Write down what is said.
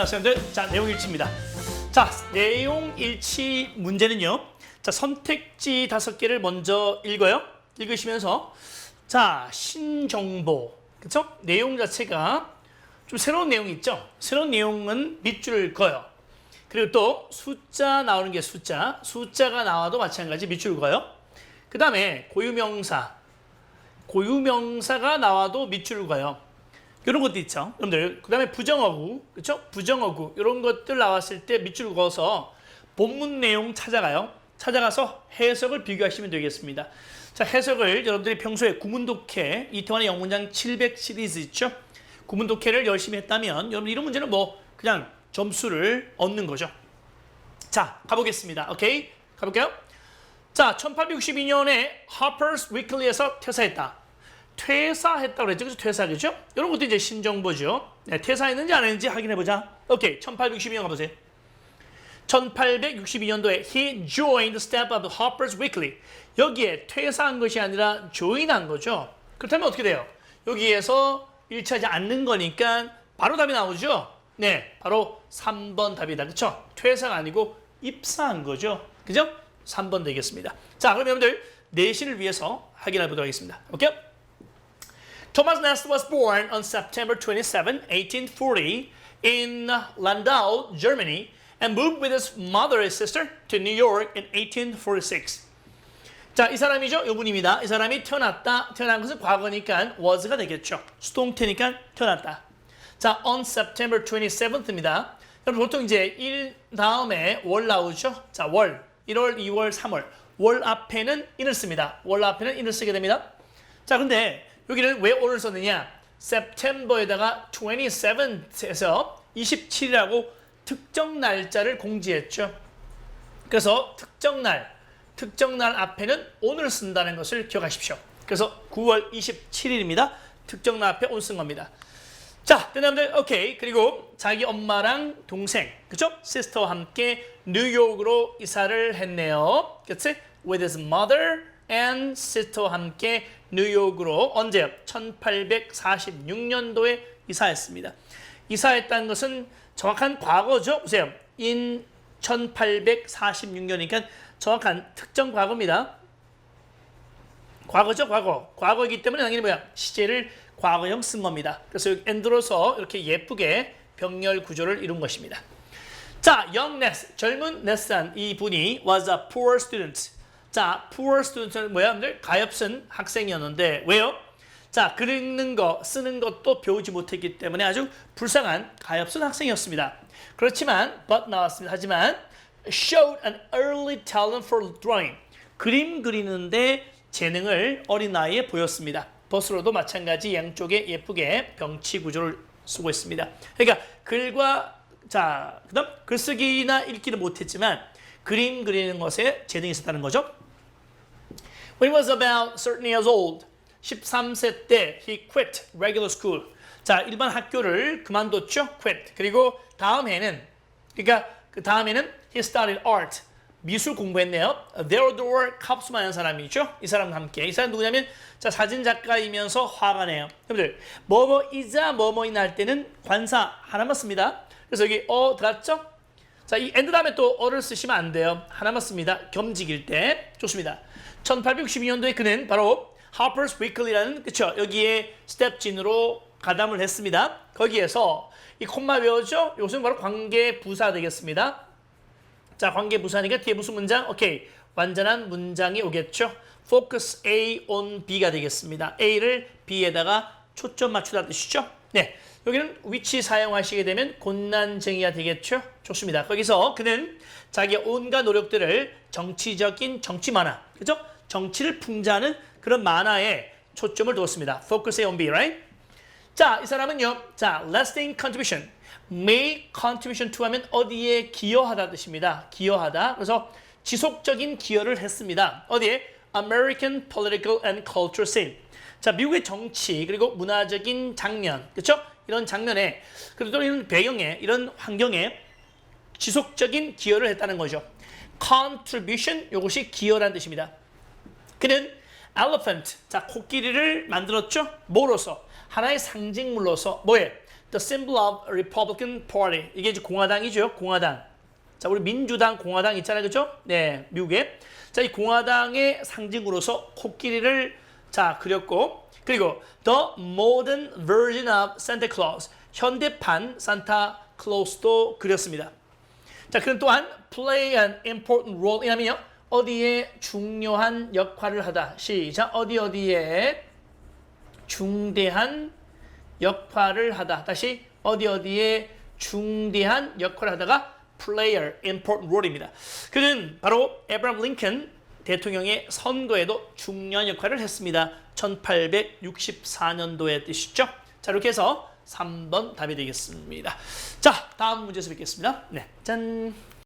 학생들, 자 내용 일치입니다. 자 내용 일치 문제는요. 자 선택지 다섯 개를 먼저 읽어요. 읽으시면서 자 신정보 그렇죠? 내용 자체가 좀 새로운 내용이 있죠. 새로운 내용은 밑줄을 그어요. 그리고 또 숫자 나오는 게 숫자, 숫자가 나와도 마찬가지 밑줄 그어요. 그 다음에 고유명사, 고유명사가 나와도 밑줄을 그어요. 이런 것도 있죠. 여러분들, 그 다음에 부정어구, 그렇죠? 부정어구 이런 것들 나왔을 때 밑줄 그어서 본문 내용 찾아가요. 찾아가서 해석을 비교하시면 되겠습니다. 자, 해석을 여러분들이 평소에 구문독해 이태원의 영문장 700 시리즈 있죠? 구문독해를 열심히 했다면 여러분 이런 문제는 뭐 그냥 점수를 얻는 거죠. 자, 가보겠습니다. 오케이? 가볼게요. 자, 1862년에 Harper's Weekly에서 퇴사했다. 퇴사했다고 그랬죠? 그래서 퇴사, 그죠? 이런 것도 이제 신정보죠. 네, 퇴사했는지 안 했는지 확인해보자. 오케이, 1862년 가보세요. 1862년도에 he joined staff of Harper's Weekly. 여기에 퇴사한 것이 아니라 join한 거죠. 그렇다면 어떻게 돼요? 여기에서 일치하지 않는 거니까 바로 답이 나오죠? 네, 바로 3번 답이다. 그렇죠? 퇴사가 아니고 입사한 거죠. 그죠? 3번 되겠습니다. 자, 그럼 여러분들 내신을 위해서 확인해 보도록 하겠습니다. 오케이? Thomas Nast was born on September 27, 1840 in Landau, Germany and moved with his mother and sister to New York in 1846. 자, 이 사람이죠. 요분입니다. 이 사람이 태어났다. 태어난 것은 과거니까 was가 되겠죠. 수동태니까 태어났다. 자, on September 27th입니다. 여러분 보통 이제 일 다음에 월 나오죠. 자, 월. 1월, 2월, 3월. 월 앞에는 in을 씁니다. 월 앞에는 in을 쓰게 됩니다. 자, 근데 여기는 왜 오늘 썼느냐? September에다가 27에서 27이라고 특정 날짜를 공지했죠. 그래서 특정 날, 특정 날 앞에는 오늘 쓴다는 것을 기억하십시오. 그래서 9월 27일입니다. 특정 날 앞에 온쓴 겁니다. 자, 여러분들 오케이. 그리고 자기 엄마랑 동생, 그죠? 시스터와 함께 뉴욕으로 이사를 했네요. 그치? With his mother and sister와 함께 뉴욕으로 언제요? 1846년도에 이사했습니다. 이사했다는 것은 정확한 과거죠. 보세요. in 1846년이니까 정확한 특정 과거입니다. 과거죠, 과거. 과거이기 때문에 당연히 뭐야? 시제를 과거형 쓴 겁니다. 그래서 엔드로서 이렇게 예쁘게 병렬 구조를 이룬 것입니다. 자, young Ness, 젊은 네스한 이 분이 was a poor student. 자, poor student은 뭐야? 여러분들? 가엾은 학생이었는데 왜요? 자, 글 읽는 거, 쓰는 것도 배우지 못했기 때문에 아주 불쌍한 가엾은 학생이었습니다. 그렇지만 but 나왔습니다. 하지만 showed an early talent for drawing. 그림 그리는데 재능을 어린 나이에 보였습니다. 버스로도 마찬가지 양쪽에 예쁘게 병치 구조를 쓰고 있습니다. 그러니까 글과 자, 그다음 글쓰기나 읽기는 못했지만 그림 그리는 것에 재능이 있었다는 거죠. When he was about certain years old, 13세 때 he quit regular school. 자, 일반 학교를 그만뒀죠. quit. 그리고 다음 해는 그러니까 그 다음에는 he started art. 미술 공부했네요. Theodore Kaufman이라는 사람이죠. 이 사람과 함께. 이 사람 누구냐면 자, 사진 작가이면서 화가네요. 여러분들 뭐뭐이자 뭐뭐인 할 때는 관사 하나만 씁니다. 그래서 여기 어 들었죠? 자, 이 엔드 다음에 또 어를 쓰시면 안 돼요. 하나만 씁니다. 겸직일 때. 좋습니다. 1862년도에 그는 바로 Harper's Weekly라는 그쵸 여기에 스텝진으로 가담을 했습니다. 거기에서 이 콤마 외워죠? 이것은 바로 관계 부사 되겠습니다. 자, 관계 부사니까 뒤에 무슨 문장? 오케이. 완전한 문장이 오겠죠. Focus A on B가 되겠습니다. A를 B에다가 초점 맞추다 뜻이죠. 네. 여기는 위치 사용하시게 되면 곤난쟁이가 되겠죠. 좋습니다. 거기서 그는 자기의 온갖 노력들을 정치적인 정치 만화, 그죠? 정치를 풍자하는 그런 만화에 초점을 두었습니다. Focus on B, right? 자, 이 사람은요. 자, lasting contribution. make contribution to 하면 어디에 기여하다 뜻입니다. 기여하다. 그래서 지속적인 기여를 했습니다. 어디에? American political and cultural scene. 자, 미국의 정치 그리고 문화적인 장면. 그렇죠? 이런 장면에 그리고 또 이런 배경에 이런 환경에 지속적인 기여를 했다는 거죠. contribution 이것이 기여라는 뜻입니다. 그는 elephant 자 코끼리를 만들었죠. 뭐로서 하나의 상징물로서 뭐에 the symbol of Republican Party. 이게 이제 공화당이죠. 공화당. 자, 우리 민주당, 공화당 있잖아요. 그죠? 네, 미국에. 자, 이 공화당의 상징으로서 코끼리를 자, 그렸고 그리고 the modern version of Santa Claus. 현대판 산타 클로스도 그렸습니다. 자, 그는 또한 play an important role 이라면요. 어디에 중요한 역할을 하다. 시작. 어디 어디에 중대한 역할을 하다. 다시 어디 어디에 중대한 역할을 하다가 player important role입니다. 그는 바로 에브람 링컨 대통령의 선거에도 중요한 역할을 했습니다. 1864년도의 뜻이죠. 자, 이렇게 해서 3번 답이 되겠습니다. 자, 다음 문제에서 뵙겠습니다. 네. 짠.